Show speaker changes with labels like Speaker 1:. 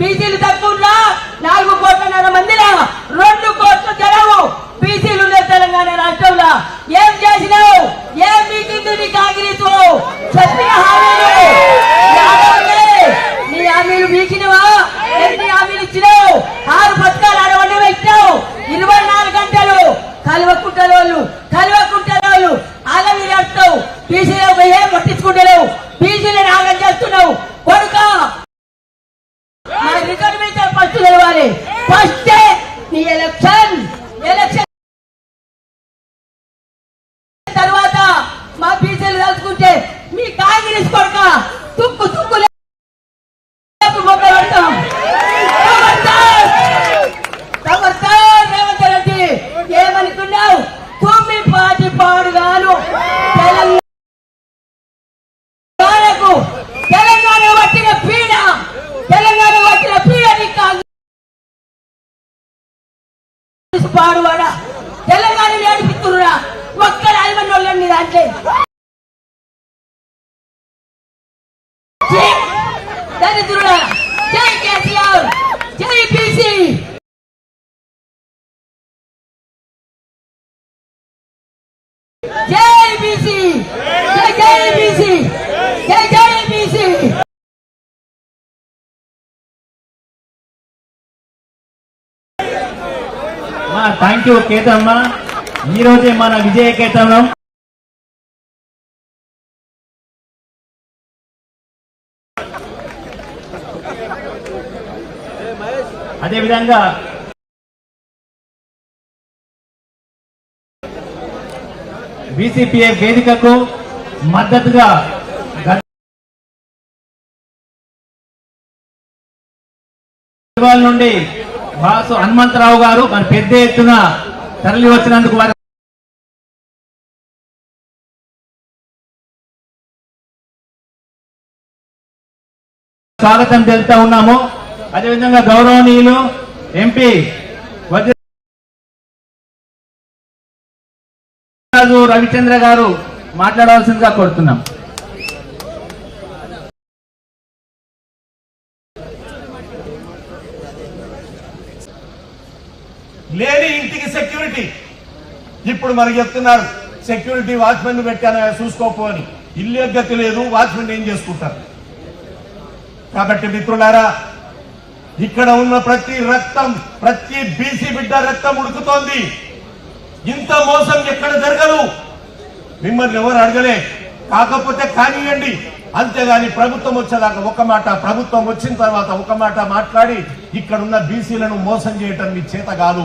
Speaker 1: బీసీలు తక్కువ నాలుగు కోట్లన్నర మందిలో? రెండు కోట్లు జనము బీసీలు ఉన్న తెలంగాణ రాష్ట్రంలో. ఏం చేసినావు? ఏం మీకింది కాంగ్రెస్ సత్య మీద ఫస్ట్ తెలవాలి ఫస్ట్ నీ ఎలక్షన్ ఎలక్షన్ తర్వాత మా బీసీలు తలుచుకుంటే మీ కాంగ్రెస్ కొడుక తుక్కు పాడువాడ? తెలంగాణ నడిపిస్తున్నా ఒక్క రాజమండ్రి వాళ్ళని దాంట్లో. జై దరిద్రుడా జై కేసీఆర్? జై బీసీ? జై
Speaker 2: థ్యాంక్ యూ కేతమ్మ ఈరోజే మన విజయ కేతనం. అదేవిధంగా బీసీపీఏ వేదికకు మద్దతుగా నుండి వాసు హనుమంతరావు గారు మన పెద్ద ఎత్తున తరలి వచ్చినందుకు వారి స్వాగతం తెలుపుతా ఉన్నాము. అదేవిధంగా గౌరవనీయులు ఎంపీ వజ్రరాజు రవిచంద్ర గారు మాట్లాడవలసిందిగా కోరుతున్నాం.
Speaker 3: లేని ఇంటికి సెక్యూరిటీ ఇప్పుడు మనకి చెప్తున్నారు సెక్యూరిటీ వాచ్మెన్ పెట్టాను చూసుకోపో అని. ఇల్లు గతి లేదు వాచ్మెన్ ఏం చేసుకుంటారు? కాబట్టి మిత్రులారా ఇక్కడ ఉన్న ప్రతి రక్తం ప్రతి బీసీ బిడ్డ రక్తం ఉడుకుతోంది. ఇంత మోసం ఎక్కడ జరగదు. మిమ్మల్ని ఎవరు అడగలే? కాకపోతే కానివ్వండి అంతేగాని ప్రభుత్వం వచ్చేదాకా ఒక మాట ప్రభుత్వం వచ్చిన తర్వాత ఒక మాట మాట్లాడి ఇక్కడ ఉన్న బీసీలను మోసం చేయటం మీ చేత కాదు.